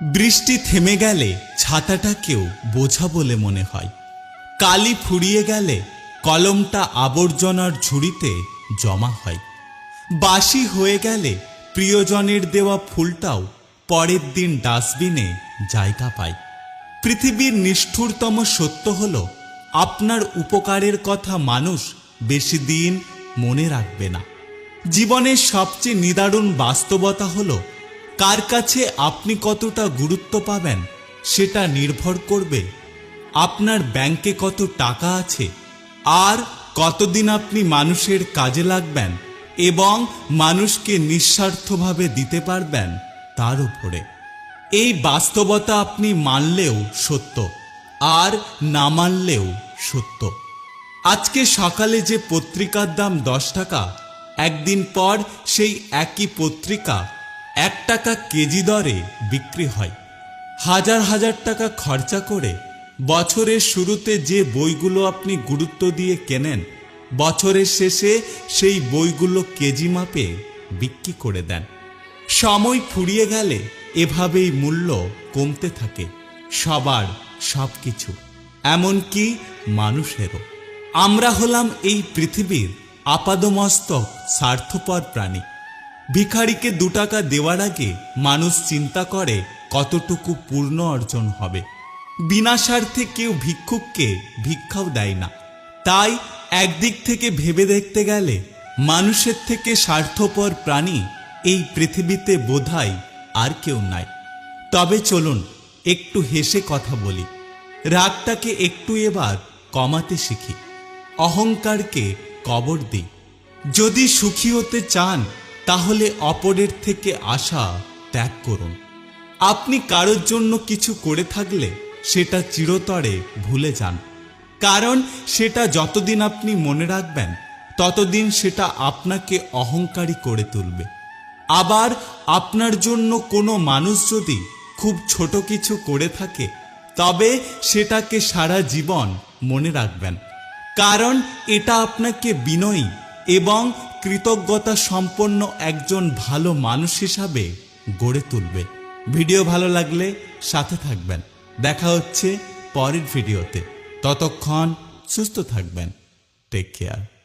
বৃষ্টি থেমে গেলে ছাতাটাকেও বোঝা বলে মনে হয়। কালি ফুরিয়ে গেলে কলমটা আবর্জনার ঝুড়িতে জমা হয়। বাসি হয়ে গেলে প্রিয়জনের দেওয়া ফুলটাও পরের দিন ডাস্টবিনে জায়গা পায়। পৃথিবীর নিষ্ঠুরতম সত্য হল, আপনার উপকারের কথা মানুষ বেশি দিন মনে রাখবে না। জীবনের সবচেয়ে নিদারুণ বাস্তবতা হল কার কাছে আপনি কতটা গুরুত্ব পাবেন, সেটা নির্ভর করবে আপনার ব্যাংকে কত টাকা আছে, আর কতদিন আপনি মানুষের কাজে লাগবেন এবং মানুষকে নিঃস্বার্থভাবে দিতে পারবেন তার উপরে। এই বাস্তবতা আপনি মানলেও সত্য, আর না মানলেও সত্য। আজকে সকালে যে পত্রিকার দাম দশ টাকা, একদিন পর সেই একই পত্রিকা এক টাকা কেজি দরে বিক্রি হয়। হাজার হাজার টাকা খরচা করে বছরের শুরুতে যে বইগুলো আপনি গুরুত্ব দিয়ে কেনেন, বছরের শেষে সেই বইগুলো কেজি মাপে বিক্রি করে দেন। সময় ফুরিয়ে গেলে এভাবেই মূল্য কমতে থাকে, সবার সব কিছু এমনকি মানুষেরও। আমরা হলাম এই পৃথিবীর আপাদমস্তক স্বার্থপর প্রাণী। ভিখারিকে দু টাকা দেওয়ার আগে মানুষ চিন্তা করে কতটুকু পূর্ণ অর্জন হবে। বিনা স্বার্থে কেউ ভিক্ষুককে ভিক্ষাও দেয় না। তাই একদিক থেকে ভেবে দেখতে গেলে মানুষের থেকে স্বার্থপর প্রাণী এই পৃথিবীতে বোধহয় আর কেউ নাই। তবে চলুন একটু হেসে কথা বলি। রাগটাকে একটু এবার কমাতে শিখি। অহংকারকে কবর দিই। যদি সুখী হতে চান তাহলে অপরের থেকে আশা ত্যাগ করুন। আপনি কারোর জন্য কিছু করে থাকলে সেটা চিরতরে ভুলে যান। কারণ সেটা যতদিন আপনি মনে রাখবেন, ততদিন সেটা আপনাকে অহংকারী করে তুলবে। আবার আপনার জন্য কোনো মানুষ যদি খুব ছোট কিছু করে থাকে, তবে সেটাকে সারা জীবন মনে রাখবেন। কারণ এটা আপনাকে বিনয়ী এবং কৃতজ্ঞতা সম্পন্ন একজন ভালো মানুষ হিসাবে গড়ে তুলবে। ভিডিও ভালো লাগলে সাথে থাকবেন। দেখা হচ্ছে পরের ভিডিওতে। ততক্ষণ সুস্থ থাকবেন। Take care